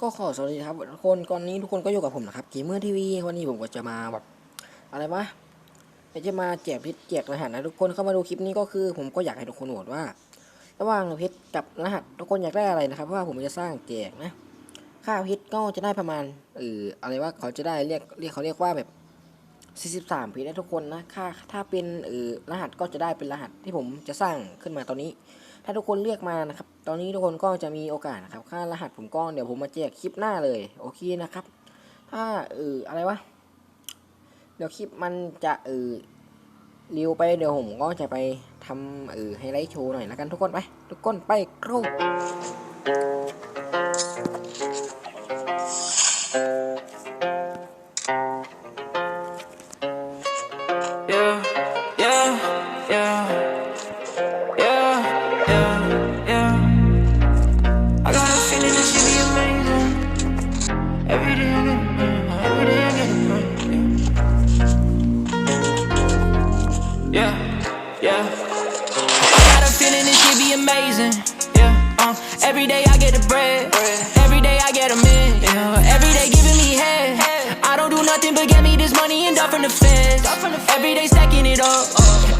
ก็ขอสวัสดีครับทุกคนก่อนนี้ทุกคนก็อยู่กับผมนะครับเกมเมอร์ทีวีวันนี้ผมก็จะมาแบบอะไรวะไม่จะมาแจกเพชรแจกรหัสนะทุกคนเข้ามาดูคลิปนี้ก็คือ ผมก็อยากให้ทุกคนโหวตว่า ระหว่างเพชรกับรหัสทุกคนอยากได้อะไรนะครับเพราะว่าผมจะสร้างแจกนะ ค่าเพชรก็จะได้ประมาณเอออะไรว่าเขาจะได้เรียกเรียกเขาเรียกว่าแบบ 43เพชรนะทุกคนนะค่าถ้าเป็นเออรหัสก็จะได้เป็นรหัสที่ผมจะสร้างขึ้นมาตอนนี้ ถ้าทุกคนเลือกมานะครับ ตอนนี้ทุกคนก็จะมีโอกาสนะครับ ค่ารหัสผมก็เดี๋ยวผมมาแจกคลิปหน้าเลย โอเคนะครับ ถ้าเอออะไรวะ เดี๋ยวคลิปมันจะเออเร็วไปเดี๋ยวผมก็จะไปทำเออไฮไลท์โชว์หน่อยแล้วกันทุกคนไป ทุกคนไปครู yeah. I got a feeling this should be amazing. Yeah, uh, every day I get the bread. Every day I get a man. Yeah, every day giving me head. I don't do nothing but get me this money and dump from the feds. Every day stacking it up.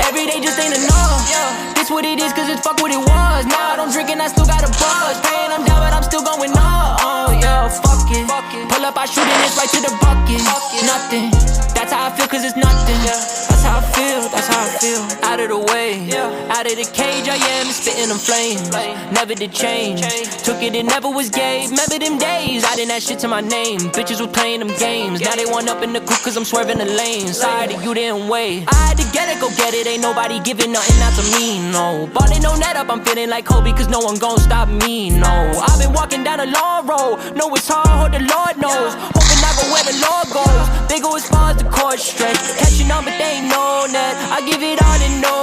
Every day just ain't enough. This what it is, cause it's fuck what it was. Now I don't drink and I still got a buzz. Paying them down, but I'm still going up. Oh, yeah, fuck it. Pull up, I shoot and it's right to the bucket. Nothing. That's how I feel, cause it's nothing. That's how I feel, that's how I feel. Of the way, out of the cage, I am spitting them flames. Never did change. Took it, it never was gay. Remember them days, I didn't add shit to my name. Bitches was playing them games. Now they want up in the coupe, cause I'm swerving the lane. Sorry that you didn't wait. I had to get it, go get it. Ain't nobody giving nothing out to me, no. Ballin' on that up, I'm feeling like Kobe, cause no one gon' stop me, no. I've been walking down a long road. Know it's hard, the Lord knows. Hoping where the law goes. They go as far as the court stretch. Catching on, but they ain't known that. I give it all and no.